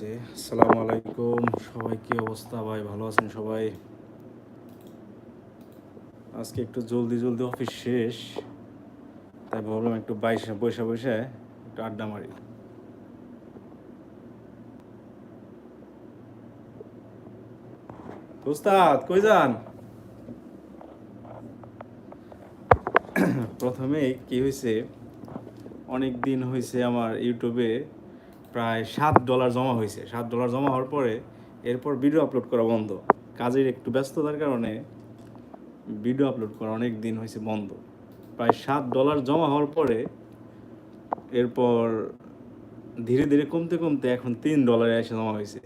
চলছে আসসালামু আলাইকুম। সবাই কি অবস্থা? ভাই, ভালো আছেন সবাই? আজকে একটু জলদি জলদি অফিস শেষ। তাই ভাবলাম একটু বাইশে বসে বসে একটু আড্ডা মারি। উস্তাদ, কই যান? প্রথমে কি হয়েছে অনেক দিন হয়েছে আমার ইউটিউবে প্রায় সাত ডলার জমা হয়েছে। সাত ডলার জমা হওয়ার পরে এরপর ভিডিও আপলোড করা বন্ধ। কাজের একটু ব্যস্ততার কারণে ভিডিও আপলোড করা অনেক দিন হয়েছে বন্ধ। প্রায় সাত ডলার জমা হওয়ার পরে এরপর ধীরে ধীরে কমতে কমতে এখন তিন ডলারে এসে জমা হয়েছে।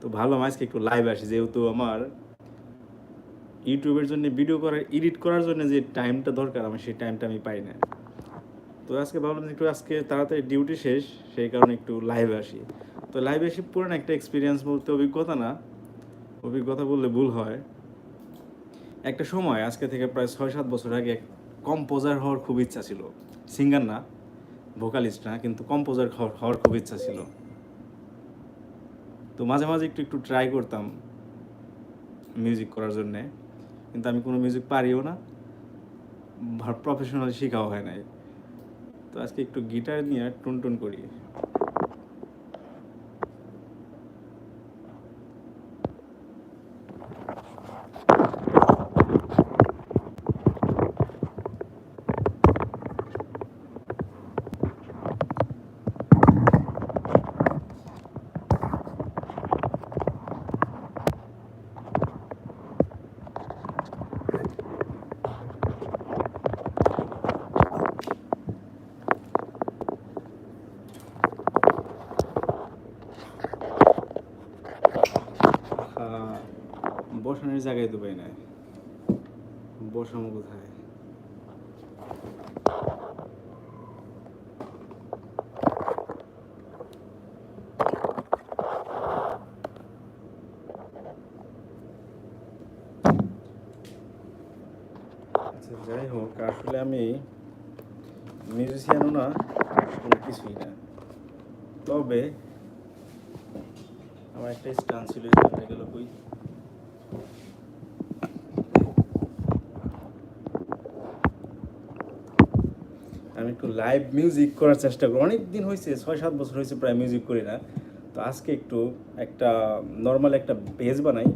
তো ভালো আজকে একটু লাইভ আসি, যেহেতু আমার ইউটিউবের জন্য ভিডিও করার এডিট করার জন্য যে টাইমটা দরকার আমি সেই টাইমটা আমি পাই না। তো আজকে ভাবলাম একটু আজকে তাড়াতাড়ি ডিউটি শেষ, সেই কারণে একটু লাইভে আসি। তো লাইভে এসে পুরান একটা এক্সপিরিয়েন্স বলতে অভিজ্ঞতা না, অভিজ্ঞতা বললে ভুল হয়। একটা সময়, আজকে থেকে প্রায় ছয় সাত বছর আগে কম্পোজার হওয়ার খুব ইচ্ছা ছিল। সিঙ্গার না ভোকালিস্ট না, কিন্তু কম্পোজার হওয়ার খুব ইচ্ছা ছিল। তো মাঝে মাঝে একটু একটু ট্রাই করতাম মিউজিক করার জন্যে। কিন্তু আমি কোনো মিউজিক পারিও না প্রফেশনালি শেখাও হয় নাই। তো আজকে একটু গিটার নিয়ে টুন টুন করি। জায়গায় তো পাই না বসানো কোথায়? আচ্ছা যাই হোক, আসলে আমি মিউজিশিয়ানও না কোনো কিছুই না। তবে আমার একটা স্টান ছিল, স্টানটা গেল কই আমি একটু লাইভ মিউজিক করার চেষ্টা করি অনেক দিন হয়েছে ছয় সাত বছর হয়েছে প্রায় মিউজিক করি না। তো আজকে একটু একটা নর্মাল একটা বেজ বানাই।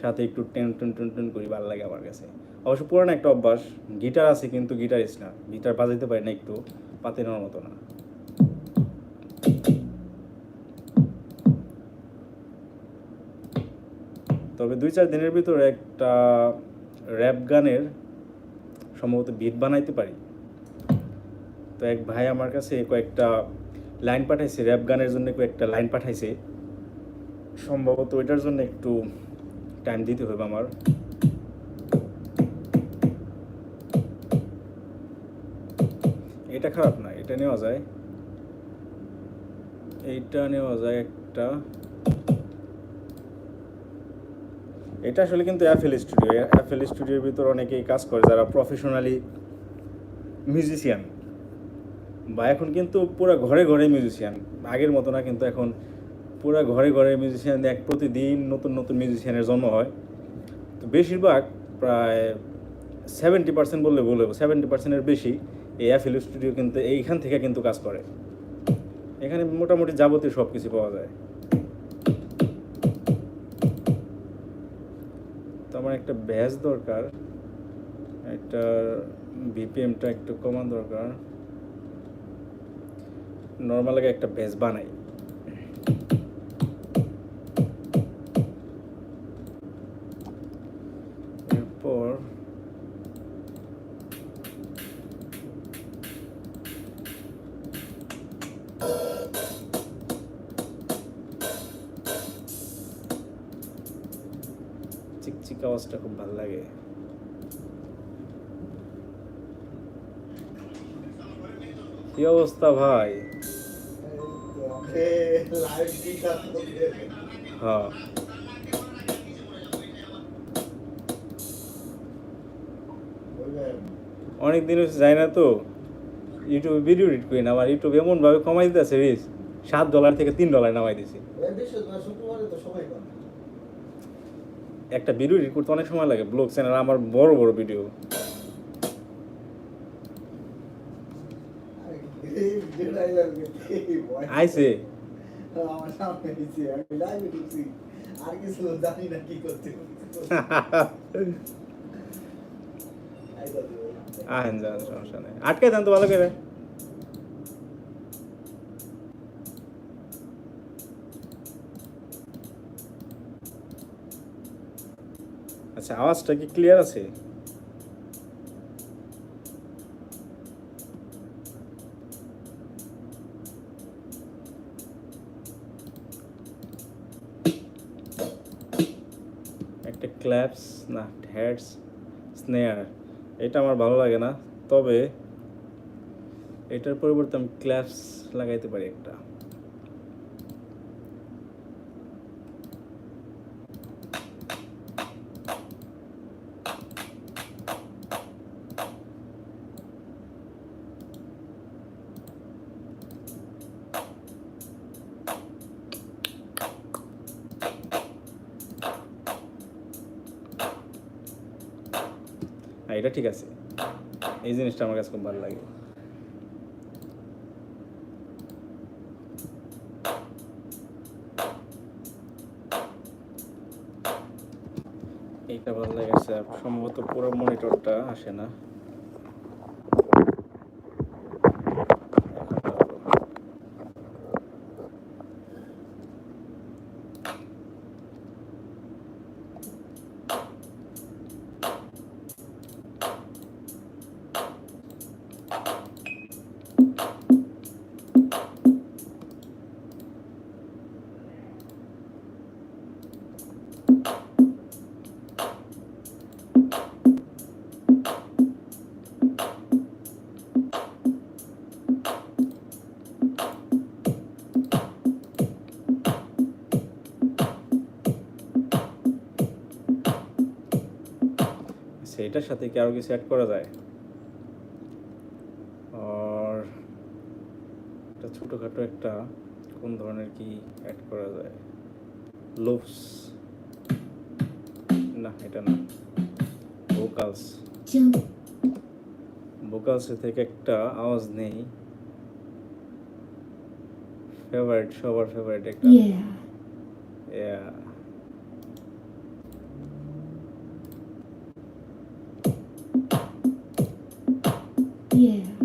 সাথে একটু টেন টেন টেন টেন করি, ভালো লাগে আমার কাছে। অবশ্য পুরানো একটা অভ্যাস গিটার আছে কিন্তু গিটারিস্ট না। গিটার বাজাইতে পারি না একটু, পাতে নেওয়ার মতো না। তবে দুই, চার দিনের ভিতরে একটা র্যাপ গানের সম্ভবত বিট বানাইতে পারি। তো এক ভাই আমার কাছে কয়েকটা লাইন পাঠাইছে র্যাপ গানের জন্য কয়েকটা লাইন পাঠাইছে। সম্ভবত ওইটার জন্য একটু টাইম দিতে হবে আমার। এটা খারাপ না, এটা নেওয়া যায়। এইটা নেওয়া যায় একটা। এটা আসলে কিন্তু অ্যাফেল স্টুডিও অ্যাফেল স্টুডিওর ভিতর অনেকেই কাজ করে যারা প্রফেশনালি মিউজিশিয়ান বা এখন কিন্তু পুরো ঘরে ঘরে মিউজিশিয়ান আগের মতো না, কিন্তু এখন পুরো ঘরে ঘরে মিউজিশিয়ান এক প্রতিদিন নতুন নতুন মিউজিশিয়ানের জন্ম হয়। তো বেশিরভাগ প্রায় সেভেন্টি পার্সেন্ট বললে ভুল হবে সেভেন্টি পার্সেন্টের বেশি এই অ্যাফেল স্টুডিও কিন্তু এইখান থেকে কিন্তু কাজ করে। এখানে মোটামুটি যাবতীয় সব কিছু পাওয়া যায়। তো আমার একটা ব্যাস দরকার একটা বিপিএমটা একটু কমান দরকার। নর্মাল আগে একটা ব্যাস বানাই এরপর চিকচিক আওয়াজটা খুব ভালো লাগে কি অবস্থা ভাই হ্যাঁ। অনেক দিন হচ্ছে যাই না তো। ইউটিউবে ভিডিও এডিট করি না আমার ইউটিউব এমনভাবে কমাই দিতেছে রিস সাত ডলার থেকে তিন ডলার নামাই দিছি। একটা ভিডিও এডিট করতে অনেক সময় লাগে ব্লগ চ্যানেল আমার বড় বড় ভিডিও আরে এই যে ডায়লগ এই ভয় আইছে আমার সামনে দিছি আমি লাইভে ঢুকছি আর কিছু জানি না কি করতে আহেন যান সমস্যা নেই। আটকে দেন তো ভালো করে। আচ্ছা আওয়াজটা কি ক্লিয়ার আছে? স্নেয়ার এটা আমার ভালো লাগে না। তবে এটার পরিবর্তে আমি ক্ল্যাপস লাগাইতে পারি একটা হ্যাঁ এটা ঠিক আছে। এই জিনিসটা আমার কাছে খুব ভালো লাগে। এইটা ভালো লেগেছে। সম্ভবত পুরো মনিটরটা আসে না। সেইটার সাথে কি আরও কিছু অ্যাড করা যায়? আর একটা ছোটোখাটো একটা কোন ধরনের কি অ্যাড করা যায়? লুপস না, এটা না। ভোকালস jump, থেকে একটা আওয়াজ নেই। ফেভারিট সবার ফেভারিট একটা। ইয়া Yeah.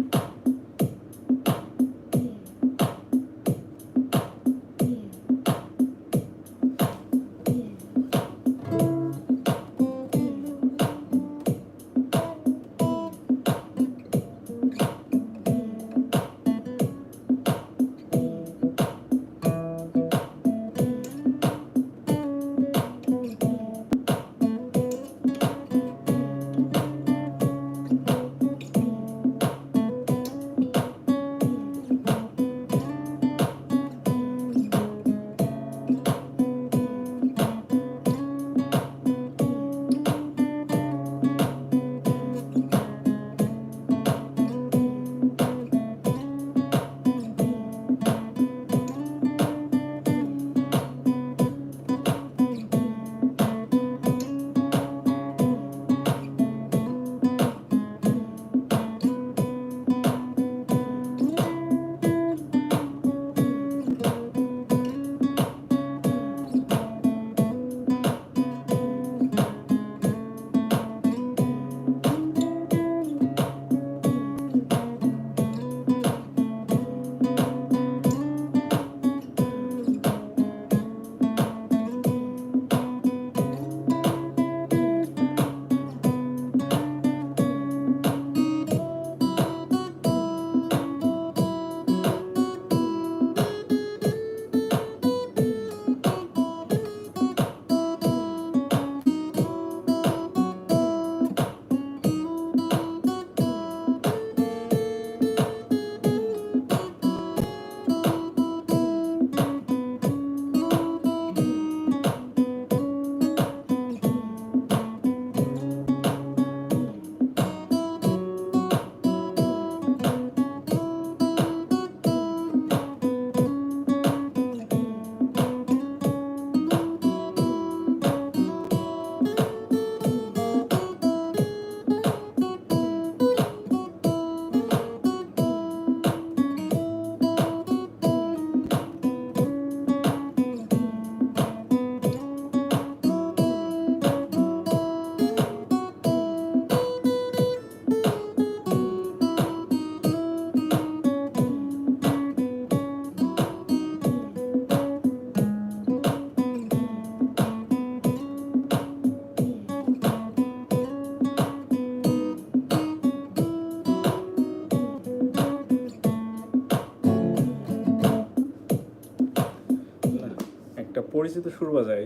পরিচিত সুর বাজাই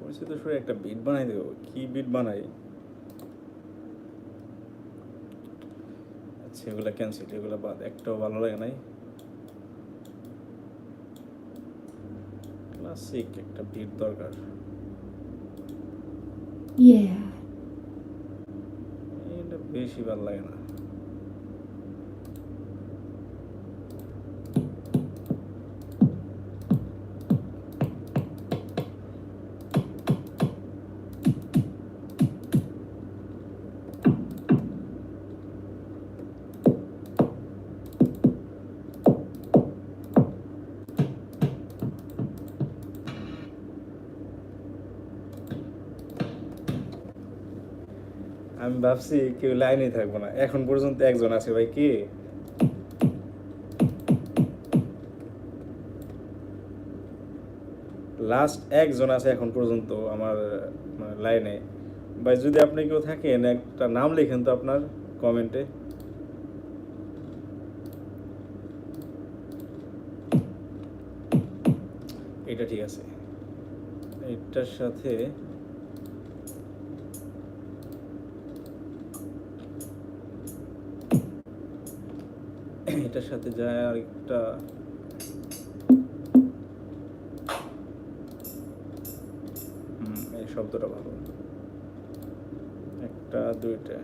পরিচিত সুরে একটা বিট বানাই দেবো। কি বিট বানাই? আচ্ছা এগুলো ক্যান্সেল এগুলো বাদ। একটাও ভালো লাগে নাই। ক্লাসিক একটা বিট দরকার. এটা বেশি ভালো লাগে না। আমি ভাবছি কেউ লাইনে থাকব না। এখন পর্যন্ত একজন আছে ভাই, কে? লাস্ট একজন আছে এখন পর্যন্ত আমার মানে লাইনে। ভাই, যদি আপনি কেউ থাকেন, একটা নাম লিখেন তো আপনার কমেন্টে। এটা ঠিক আছে। এটার সাথে এটার সাথে যায় আর একটা হুম, এই শব্দটা ভালো। একটা দুইটা।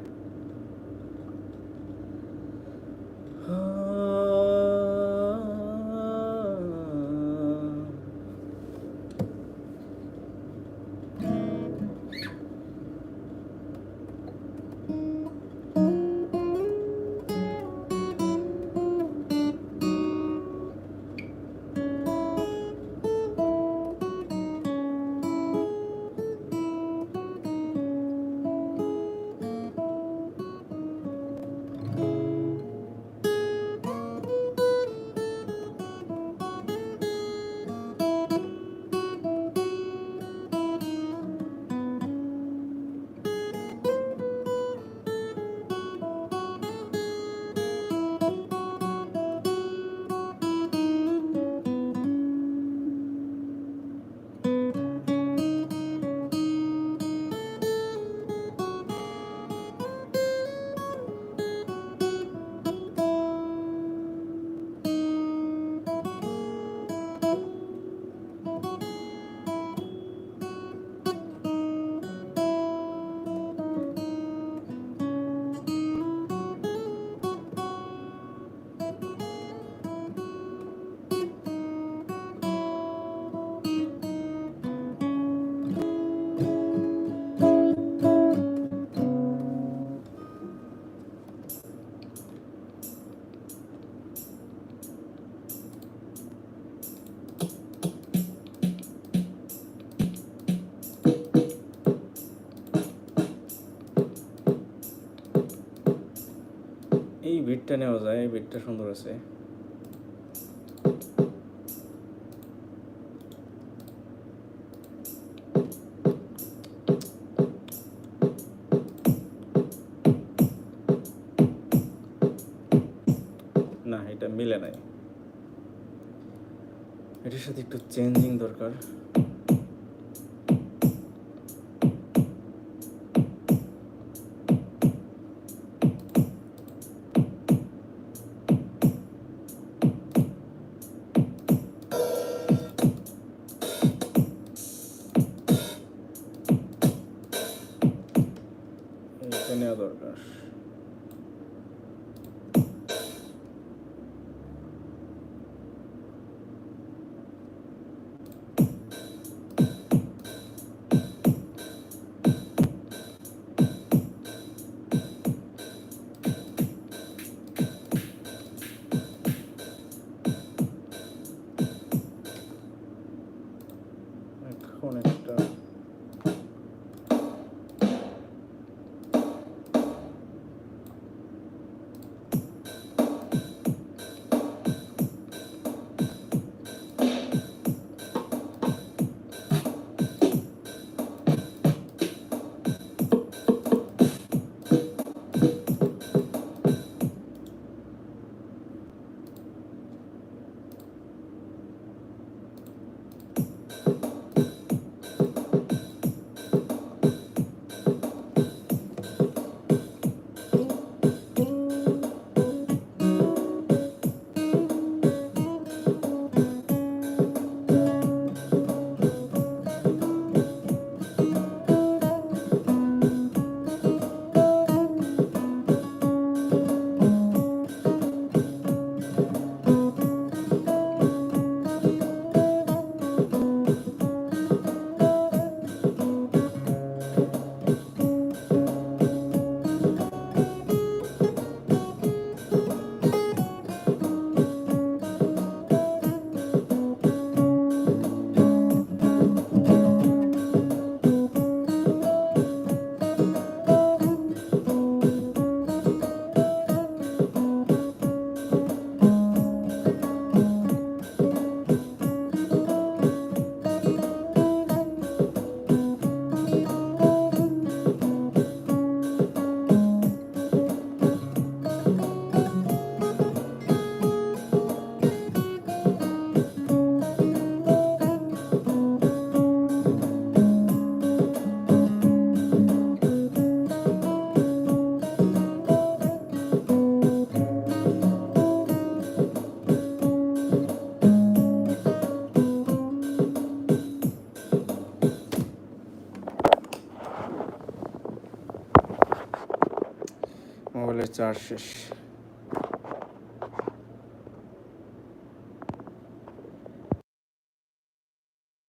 বিটটা নেওয়া যায় বিটটা সুন্দর আছে। না, এটা মিলে নাই। এটার সাথে একটু চেঞ্জিং দরকার। এটা নেওয়া দরকার চার শেষ।